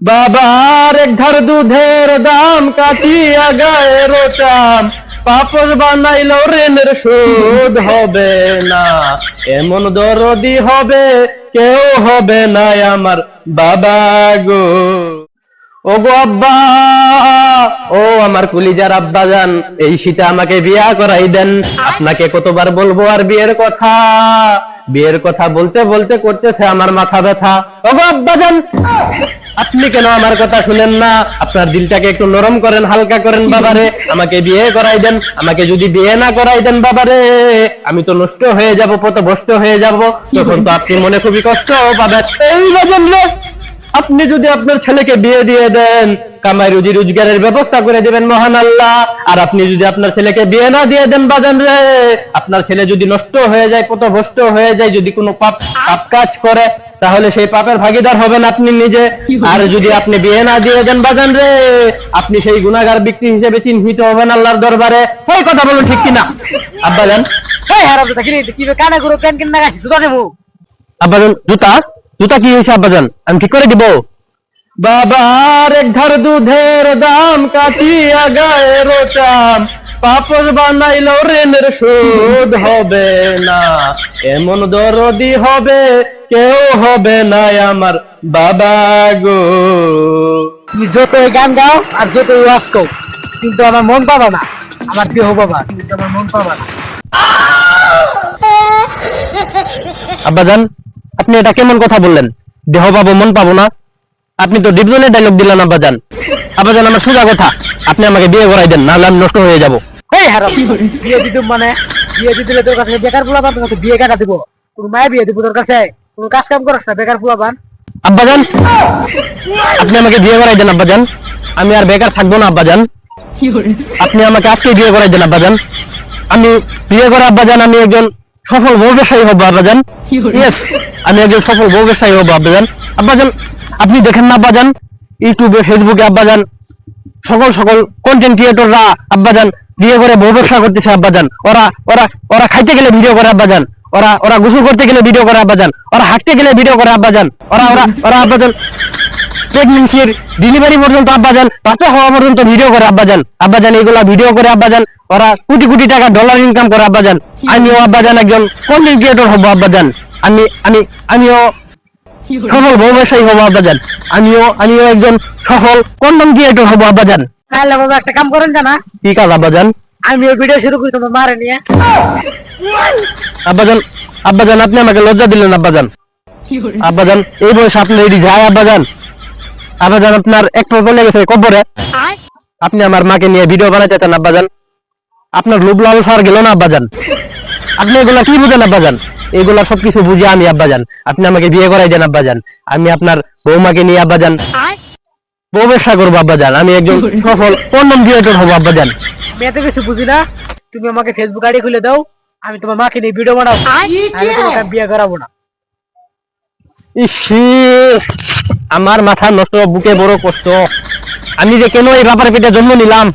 বাবার ধার দুধের দাম কাটিয়া গায়ের চাম। পাপস বানাইল ঋণের শোধ হবে না। এমন দরদি হবে, কেউ হবে না আমার বাবা গো। ও গো আব্বা, ও আমার কুলিজার আব্বা যান এই শীতে আমাকে বিয়া করাই দেন। আপনাকে কতবার বলব আর বিয়ের কথা? বিয়ের কথা বলতে বলতে করতেছে আমার মাথা ব্যথা। আপনি কেন আমার কথা শুনেন না? আপনার দিলটাকে একটু নরম করেন, হালকা করেন বাবারে। আমাকে বিয়ে করাই দেন, আমাকে যদি বিয়ে না করাই দেন বাবারে, আমি তো নষ্ট হয়ে যাব, পথভ্রষ্ট হয়ে যাব। তখন তো আপনি মনে খুবই কষ্ট পাবেন। এই বাজন আপনি যদি আপনার ছেলেকে বিয়ে দিয়ে দেন কামাই রুজি রোজগারের ব্যবস্থা করে দেবেন মহান আল্লাহ। আর আপনি যদি আপনার ছেলেকে বিয়ে না দিয়ে দেন বাজান রে আপনার ছেলে যদি নষ্ট হয়ে যায় পথভ্রষ্ট হয়ে যায় যদি কোনো পাপ পাপ কাজ করে তাহলে সেই পাপের ভাগিদার হবেন আপনি নিজে। আর যদি আপনি বিয়ে না দিয়ে দেন বাজান রে আপনি সেই গুণাগার ব্যক্তি হিসেবে চিহ্নিত হবেন আল্লাহর দরবারে। এই কথা বলুন ঠিক কিনা? আব্বা দেবো আব্বাজান জুতা জুতা কি হয়েছে আব্বাজান আমি ঠিক করে দিব? বাবার এক ধার দুধের দাম কাটিয়া গায়ের চাম পাপস বানাইল ঋণের শোধ হবে না। এমন দরদি হবে কেউ হবে না আমার বাবা গো। তুমি যতই গান গাও আর যতই ওয়াজ কও কিন্তু আমার মন পাবা না। আমার দেহ পাবা কিন্তু আমার মন পাবা না। আব্বাজান আপনি এটা কেমন কথা বললেন? দেহ পাবো মন পাবো না? আপনি তো ডিপজনের ডায়লগ দিলেন আব্বাজান। আব্বাজান আমার সোজা কথা। আপনি আমাকে বিয়ে করাই দেন নাহলে আমি নষ্ট হয়ে যাব। এই হারাম। বিয়ে দিতে মানে বিয়ে দিলে তোর কাছে বেকার পোলা পান বিয়ে কাটা দিব। কোনো মায়ে বিয়ে দিব তোর কাছে। কোনো কাজ কাম করাস না বেকার পোলা পান আব্বাজান আপনি আমাকে বিয়ে করাই দেন আব্বাজান। আমি আর বেকার থাকব না আব্বাজান। আপনি আমাকে আজকে বিয়ে করাই দেন আব্বাজান। আমি বিয়ে করা আব্বাজান আমি একজন সফল বউ ব্যবসায়ী হব আব্বাজান। Yes, আমি একজন সফল বউ ব্যবসায়ী হব আব্বাজান। আব্বাজান আপনি দেখেন না আব্বাজান? ইউটিউবে, ফেসবুকে আব্বাজান। সকল সকল কন্টেন্ট ক্রিয়েটররা আব্বাজান বিয়ে করে বউ ব্যবসা করতেছে আব্বাজান। ওরা ওরা ওরা খাইতে গেলে ভিডিও করে আব্বাজান। ওরা ওরা গোসল করতে গেলে ভিডিও করে আব্বাজান। ওরা হাঁটতে গেলে ভিডিও করে আব্বাজান। ওরা ওরা ওরা আব্বাজান প্রেগনেন্সির ডেলিভারি পর্যন্ত আব্বাজান বাচ্চা হওয়া পর্যন্ত ভিডিও করে আব্বাজান। আব্বাজান এইগুলা ভিডিও করে আব্বাজান। ওরা কোটি কোটি টাকা ডলার ইনকাম করে আব্বাজান। আমিও আব্বাজান একজন কন্টেন্ট ক্রিয়েটর হব আব্বাজান। আমি আমি, আমিও সফল ব্যবসায়ী হব আব্বাজান। আমিও আমিও একজন সফল কন্টেন্ট ক্রিয়েটর হব আব্বাজান। তাহলে বাবা একটা কাম করেন জানা। কি কাজ আব্বাজান? আমি ওই ভিডিও শুরু করি তোমার মারে নিয়ে। আব্বাজান আব্বাজান আপনি আমাকে লজ্জা দিলেন আব্বাজান। আব্বাজান এই বয়সে আপনি এটি যায় আব্বাজান। আব্বাজান আপনার এক পর চলে গেছে কবরে। আপনি আমার মাকে নিয়ে ভিডিও বানাইতে চান আব্বাজান। আপনার লোভ লালসা আর গেল না আব্বাজান। আপনি এগুলা কি বুঝেন আব্বাজান? এগুলা সবকিছু বুঝে আমি আব্বাজান। আপনি আমাকে বিয়ে করাই দেন আব্বাজান। আমি আপনার বৌমাকে নিয়ে আব্বাজান বউ ব্যবসা করব আব্বাজান। আমি একজন সফল কন্ডম ক্রিয়েটর হব আব্বাজান। আমি এত কিছু বুঝি না। তুমি আমাকে ফেসবুক আইডি খুলে দাও। আমি তোমার মাকে নিয়ে ভিডিও বানাবো। আমি তোমাকে বিয়ে করাবো না। ইসি আমার মাথা নষ্ট বুকে বড় কষ্ট। আমি যে কেন এই বাবার পেটে জন্ম নিলাম?